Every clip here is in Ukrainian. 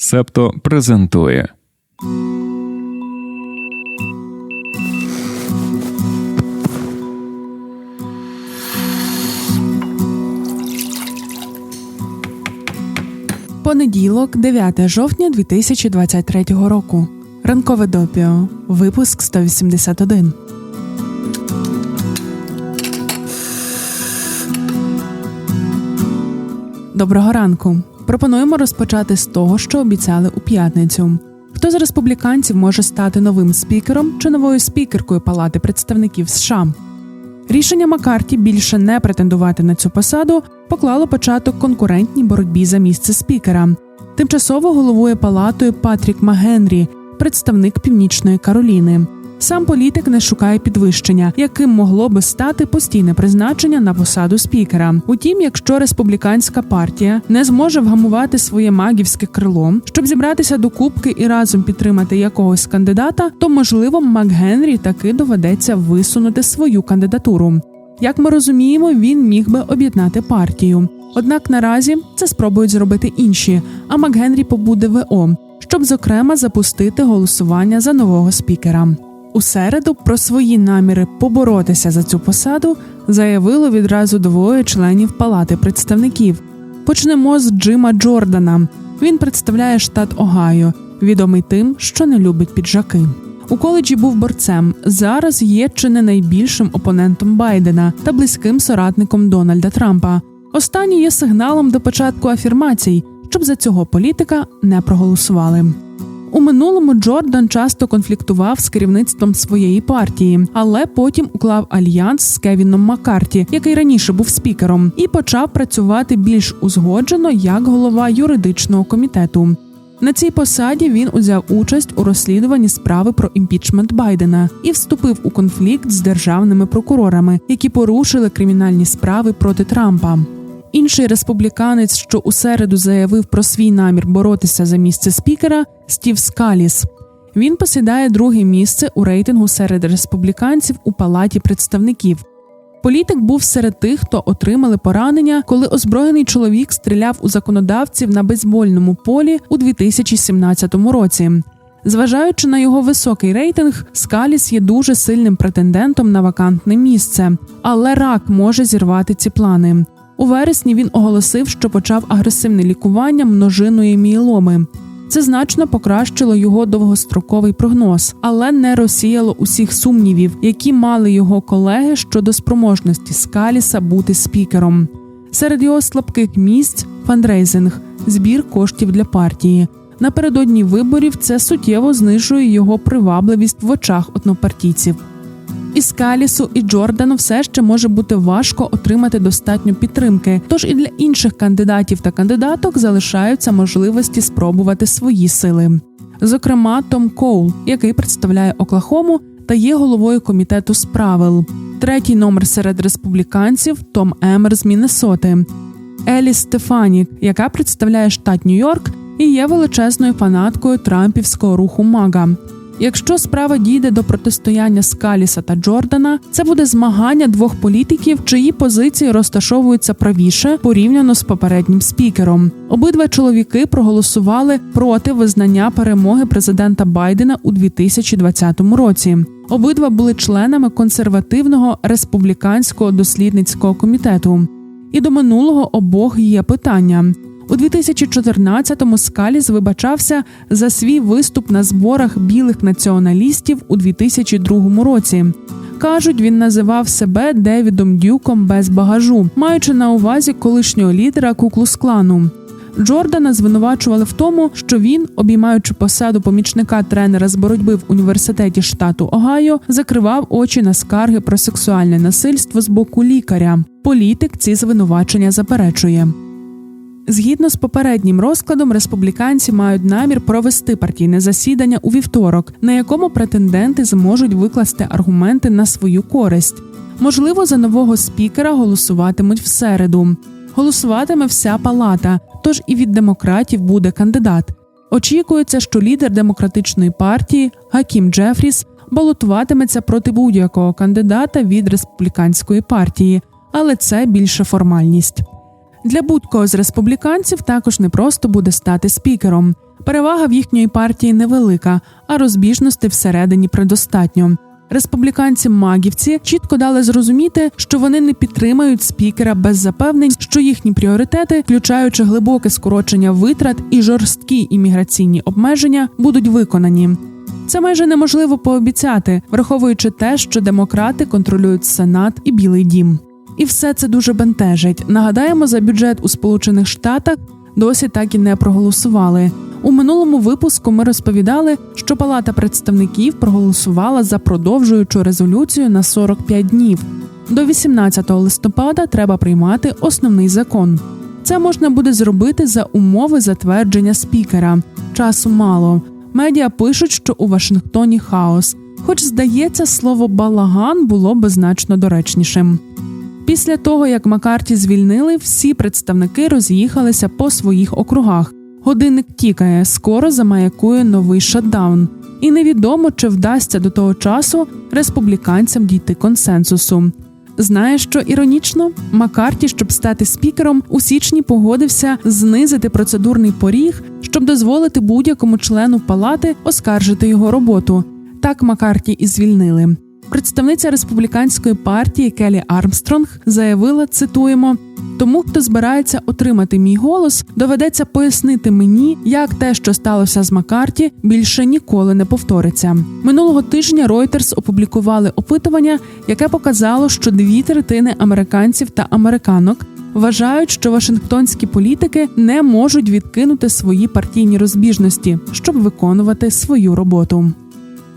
Септо презентує. Понеділок, 9 жовтня 2023 року. Ранкове допіо. Випуск 181. Доброго ранку. Пропонуємо розпочати з того, що обіцяли у п'ятницю. Хто з республіканців може стати новим спікером чи новою спікеркою Палати представників США? Рішення Маккарті більше не претендувати на цю посаду поклало початок конкурентній боротьбі за місце спікера. Тимчасово головує палатою Патрік Магенрі, представник Північної Кароліни. Сам політик не шукає підвищення, яким могло би стати постійне призначення на посаду спікера. Утім, якщо республіканська партія не зможе вгамувати своє магівське крило, щоб зібратися до кубки і разом підтримати якогось кандидата, то можливо МакГенрі таки доведеться висунути свою кандидатуру. Як ми розуміємо, він міг би об'єднати партію. Однак наразі це спробують зробити інші, а МакГенрі побуде ВО, щоб зокрема запустити голосування за нового спікера. У середу про свої наміри поборотися за цю посаду заявило відразу двоє членів Палати представників. Почнемо з Джима Джордана. Він представляє штат Огайо, відомий тим, що не любить піджаки. У коледжі був борцем. Зараз є чи не найбільшим опонентом Байдена та близьким соратником Дональда Трампа. Останній є сигналом до початку афірмацій, щоб за цього політика не проголосували. У минулому Джордан часто конфліктував з керівництвом своєї партії, але потім уклав альянс з Кевіном Маккарті, який раніше був спікером, і почав працювати більш узгоджено як голова юридичного комітету. На цій посаді він узяв участь у розслідуванні справи про імпічмент Байдена і вступив у конфлікт з державними прокурорами, які порушили кримінальні справи проти Трампа. Інший республіканець, що у середу заявив про свій намір боротися за місце спікера, Стів Скаліс. Він посідає друге місце у рейтингу серед республіканців у палаті представників. Політик був серед тих, хто отримали поранення, коли озброєний чоловік стріляв у законодавців на бейсбольному полі у 2017 році. Зважаючи на його високий рейтинг, Скаліс є дуже сильним претендентом на вакантне місце, але рак може зірвати ці плани. У вересні він оголосив, що почав агресивне лікування множиної мієломи. Це значно покращило його довгостроковий прогноз, але не розсіяло усіх сумнівів, які мали його колеги щодо спроможності Скаліса бути спікером. Серед його слабких місць фандрейзинг, збір коштів для партії. Напередодні виборів це суттєво знижує його привабливість в очах однопартійців. І Скалісу, і Джордану все ще може бути важко отримати достатньо підтримки. Тож і для інших кандидатів та кандидаток залишаються можливості спробувати свої сили. Зокрема, Том Коул, який представляє Оклахому та є головою комітету з правил. Третій номер серед республіканців Том Емер з Міннесоти, Елі Стефанік, яка представляє штат Нью-Йорк і є величезною фанаткою трампівського руху Мага. Якщо справа дійде до протистояння Скаліса та Джордана, це буде змагання двох політиків, чиї позиції розташовуються правіше порівняно з попереднім спікером. Обидва чоловіки проголосували проти визнання перемоги президента Байдена у 2020 році. Обидва були членами консервативного республіканського дослідницького комітету. І до минулого обох є питання. У 2014-му Скаліс вибачався за свій виступ на зборах білих націоналістів у 2002 році. Кажуть, він називав себе Девідом Дюком без багажу, маючи на увазі колишнього лідера Куклус-клану. Джордана звинувачували в тому, що він, обіймаючи посаду помічника тренера з боротьби в університеті штату Огайо, закривав очі на скарги про сексуальне насильство з боку лікаря. Політик ці звинувачення заперечує. Згідно з попереднім розкладом, республіканці мають намір провести партійне засідання у вівторок, на якому претенденти зможуть викласти аргументи на свою користь. Можливо, за нового спікера голосуватимуть в середу. Голосуватиме вся палата, тож і від демократів буде кандидат. Очікується, що лідер демократичної партії Гакім Джефріс балотуватиметься проти будь-якого кандидата від республіканської партії, але це більше формальність. Для будь-кого з республіканців також непросто буде стати спікером. Перевага в їхньої партії невелика, а розбіжностей всередині предостатньо. Республіканці магівці чітко дали зрозуміти, що вони не підтримають спікера без запевнень, що їхні пріоритети, включаючи глибоке скорочення витрат і жорсткі імміграційні обмеження, будуть виконані. Це майже неможливо пообіцяти, враховуючи те, що демократи контролюють Сенат і Білий Дім. І все це дуже бентежить. Нагадаємо, за бюджет у Сполучених Штатах досі так і не проголосували. У минулому випуску ми розповідали, що Палата представників проголосувала за продовжуючу резолюцію на 45 днів. До 18 листопада треба приймати основний закон. Це можна буде зробити за умови затвердження спікера. Часу мало. Медіа пишуть, що у Вашингтоні хаос. Хоч здається, слово балаган було би значно доречнішим. Після того, як Маккарті звільнили, всі представники роз'їхалися по своїх округах. Годинник тікає, скоро замаякує новий шатдаун. І невідомо, чи вдасться до того часу республіканцям дійти консенсусу. Знаєш, що іронічно, Маккарті, щоб стати спікером, у січні погодився знизити процедурний поріг, щоб дозволити будь-якому члену палати оскаржити його роботу. Так Маккарті і звільнили. Представниця республіканської партії Келі Армстронг заявила: цитуємо: тому, хто збирається отримати мій голос, доведеться пояснити мені, як те, що сталося з Маккарті, більше ніколи не повториться. Минулого тижня Reuters опублікували опитування, яке показало, що дві третини американців та американок. Вважають, що вашингтонські політики не можуть відкинути свої партійні розбіжності, щоб виконувати свою роботу.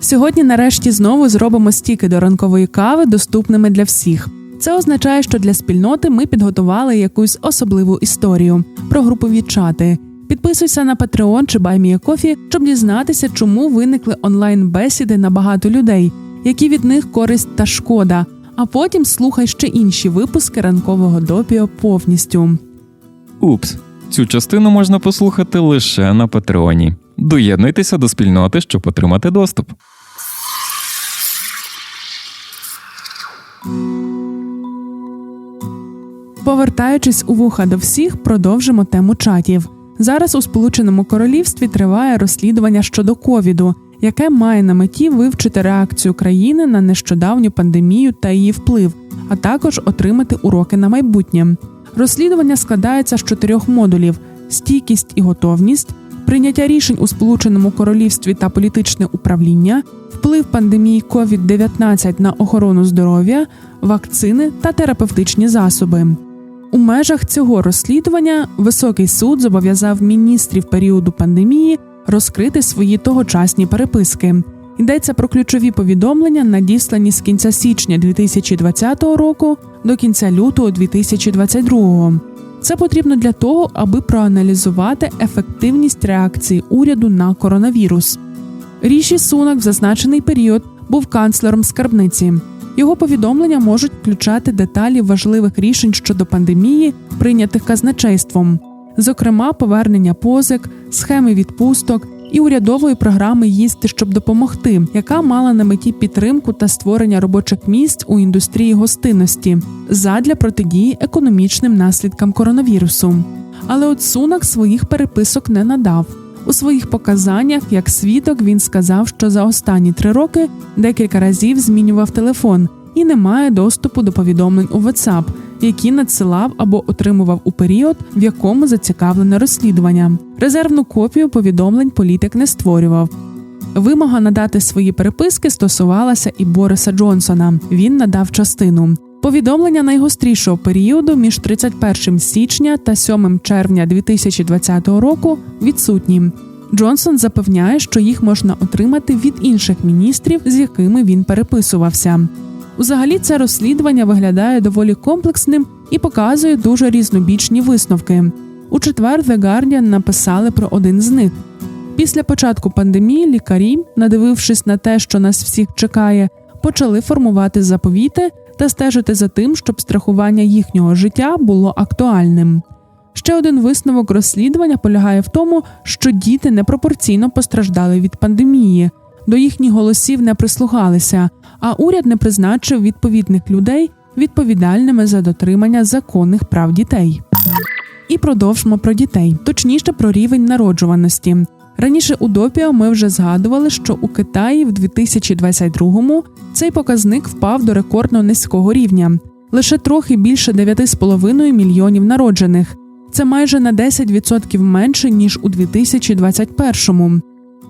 Сьогодні, нарешті, знову зробимо стіки до ранкової кави доступними для всіх. Це означає, що для спільноти ми підготували якусь особливу історію про групові чати. Підписуйся на Patreon чи BuyMeACoffee, щоб дізнатися, чому виникли онлайн-бесіди на багато людей, які від них користь та шкода. А потім слухай ще інші випуски ранкового допіо повністю. Упс, цю частину можна послухати лише на Патреоні. Доєднуйтеся до спільноти, щоб отримати доступ. Повертаючись у вуха до всіх, продовжимо тему чатів. Зараз у Сполученому Королівстві триває розслідування щодо ковіду, яке має на меті вивчити реакцію країни на нещодавню пандемію та її вплив, а також отримати уроки на майбутнє. Розслідування складається з чотирьох модулів: стійкість і готовність, прийняття рішень у Сполученому Королівстві та політичне управління, вплив пандемії COVID-19 на охорону здоров'я, вакцини та терапевтичні засоби. У межах цього розслідування високий суд зобов'язав міністрів періоду пандемії розкрити свої тогочасні переписки. Йдеться про ключові повідомлення, надіслані з кінця січня 2020 року до кінця лютого 2022. Це потрібно для того, аби проаналізувати ефективність реакції уряду на коронавірус. Ріші Сунак в зазначений період був канцлером скарбниці. Його повідомлення можуть включати деталі важливих рішень щодо пандемії, прийнятих казначейством, зокрема, повернення позик, схеми відпусток і урядової програми їсти, щоб допомогти, яка мала на меті підтримку та створення робочих місць у індустрії гостинності задля протидії економічним наслідкам коронавірусу. Але от Сунак своїх переписок не надав. У своїх показаннях як свідок він сказав, що за останні три роки декілька разів змінював телефон і не має доступу до повідомлень у WhatsApp, які надсилав або отримував у період, в якому зацікавлене розслідування. Резервну копію повідомлень політик не створював. Вимога надати свої переписки стосувалася і Бориса Джонсона. Він надав частину. Повідомлення найгострішого періоду між 31 січня та 7 червня 2020 року відсутні. Джонсон запевняє, що їх можна отримати від інших міністрів, з якими він переписувався. Взагалі, це розслідування виглядає доволі комплексним і показує дуже різнобічні висновки. У четвер The Guardian написали про один з них. Після початку пандемії лікарі, надивившись на те, що нас всіх чекає, почали формувати заповіти та стежити за тим, щоб страхування їхнього життя було актуальним. Ще один висновок розслідування полягає в тому, що діти непропорційно постраждали від пандемії, до їхніх голосів не прислухалися, а уряд не призначив відповідних людей відповідальними за дотримання законних прав дітей. І продовжимо про дітей, точніше про рівень народжуваності. Раніше у допіо ми вже згадували, що у Китаї в 2022-му цей показник впав до рекордно низького рівня лише трохи більше 9,5 мільйонів народжених. Це майже на 10% менше ніж у 2021-му.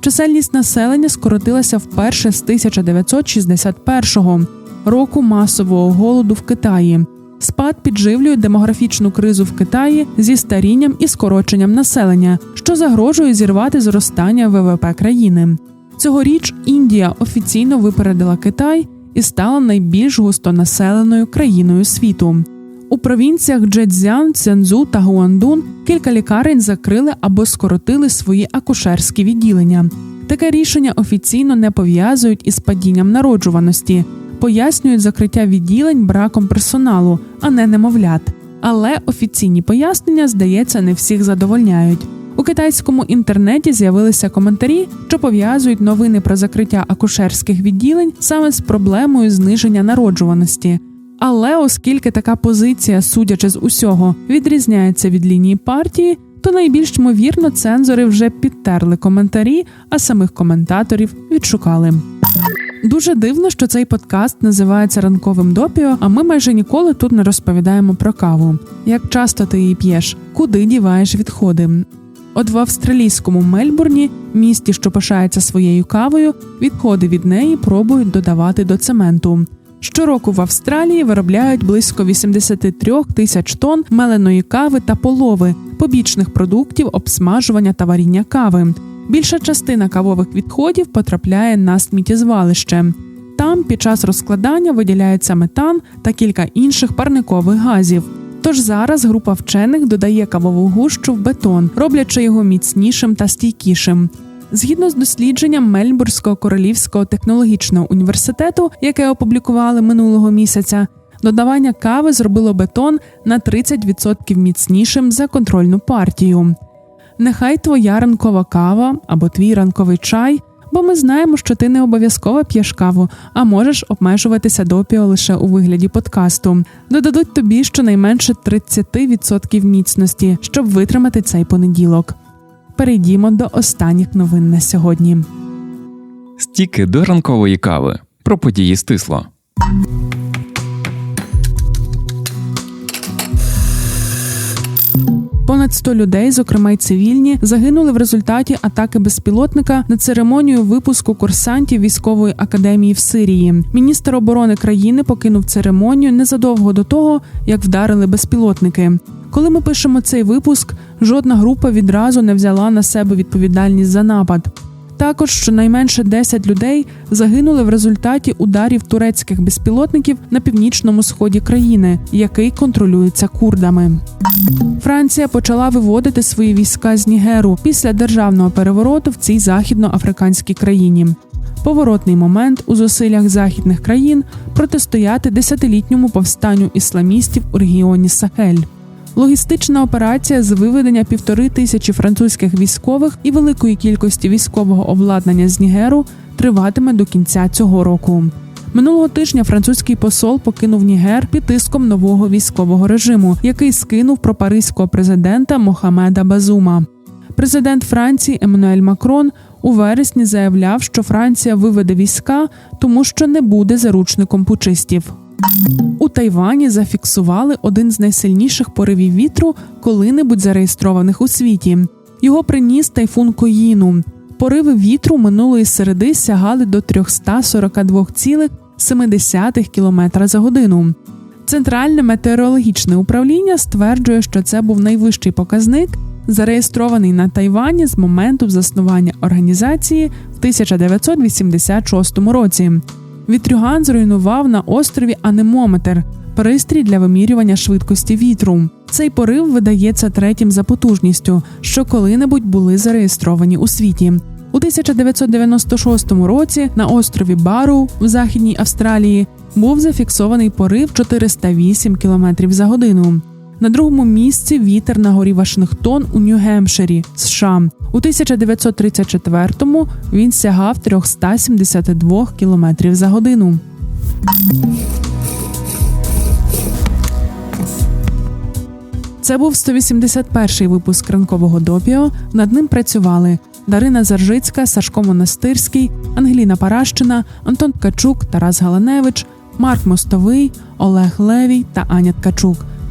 Чисельність населення скоротилася вперше з 1961 року масового голоду в Китаї. Спад підживлює демографічну кризу в Китаї зі старінням і скороченням населення, що загрожує зірвати зростання ВВП країни. Цьогоріч Індія офіційно випередила Китай і стала найбільш густонаселеною країною світу. У провінціях Джедзян, Цзянзу та Гуандун кілька лікарень закрили або скоротили свої акушерські відділення. Таке рішення офіційно не пов'язують із падінням народжуваності, пояснюють закриття відділень браком персоналу, а не немовлят. Але офіційні пояснення, здається, не всіх задовольняють. У китайському інтернеті з'явилися коментарі, що пов'язують новини про закриття акушерських відділень саме з проблемою зниження народжуваності. Але оскільки така позиція, судячи з усього, відрізняється від лінії партії, то найбільш ймовірно цензори вже підтерли коментарі, а самих коментаторів відшукали. Дуже дивно, що цей подкаст називається ранковим допіо, а ми майже ніколи тут не розповідаємо про каву. Як часто ти її п'єш, куди діваєш відходи? От в австралійському Мельбурні, місті, що пишається своєю кавою, відходи від неї пробують додавати до цементу. Щороку в Австралії виробляють близько 83 тисяч тонн меленої кави та полови, побічних продуктів обсмажування та варіння кави. Більша частина кавових відходів потрапляє на сміттєзвалище. Там під час розкладання виділяється метан та кілька інших парникових газів. Тож зараз група вчених додає кавову гущу в бетон, роблячи його міцнішим та стійкішим. Згідно з дослідженням Мельбурзького королівського технологічного університету, яке опублікували минулого місяця, додавання кави зробило бетон на 30% міцнішим за контрольну партію. Нехай твоя ранкова кава або твій ранковий чай, бо ми знаємо, що ти не обов'язково п'єш каву, а можеш обмежуватися допіо лише у вигляді подкасту. Додадуть тобі щонайменше 30% міцності, щоб витримати цей понеділок. Перейдімо до останніх новин на сьогодні. Стіки до ранкової кави. Про події стисло. Понад 100 людей, зокрема й цивільні, загинули в результаті атаки безпілотника на церемонію випуску курсантів військової академії в Сирії. Міністр оборони країни покинув церемонію незадовго до того, як вдарили безпілотники. Коли ми пишемо цей випуск, жодна група відразу не взяла на себе відповідальність за напад. Також щонайменше 10 людей загинули в результаті ударів турецьких безпілотників на північному сході країни, який контролюється курдами. Франція почала виводити свої війська з Нігеру після державного перевороту в цій західноафриканській країні. Поворотний момент у зусиллях західних країн протистояти десятилітньому повстанню ісламістів у регіоні Сахель. Логістична операція з виведення півтори тисячі французьких військових і великої кількості військового обладнання з Нігеру триватиме до кінця цього року. Минулого тижня французький посол покинув Нігер під тиском нового військового режиму, який скинув пропаризького президента Мохамеда Базума. Президент Франції Еммануель Макрон у вересні заявляв, що Франція виведе війська, тому що не буде заручником пучистів. У Тайвані зафіксували один з найсильніших поривів вітру, коли-небудь зареєстрованих у світі. Його приніс тайфун Коїну. Пориви вітру минулої середи сягали до 342,7 км за годину. Центральне метеорологічне управління стверджує, що це був найвищий показник, зареєстрований на Тайвані з моменту заснування організації в 1986 році. Вітрюган зруйнував на острові анемометр пристрій для вимірювання швидкості вітру. Цей порив видається третім за потужністю, що коли-небудь були зареєстровані у світі. У 1996 році на острові Бару в Західній Австралії був зафіксований порив 408 км за годину. На другому місці вітер на горі Вашингтон у Нью-Гемпширі, США. У 1934-му він сягав 372 км за годину. Це був 181-й випуск ранкового допіо. Над ним працювали Дарина Заржицька, Сашко Монастирський, Ангеліна Паращина, Антон Ткачук, Тарас Галаневич, Марк Мостовий, Олег Левій та Аня Ткачук.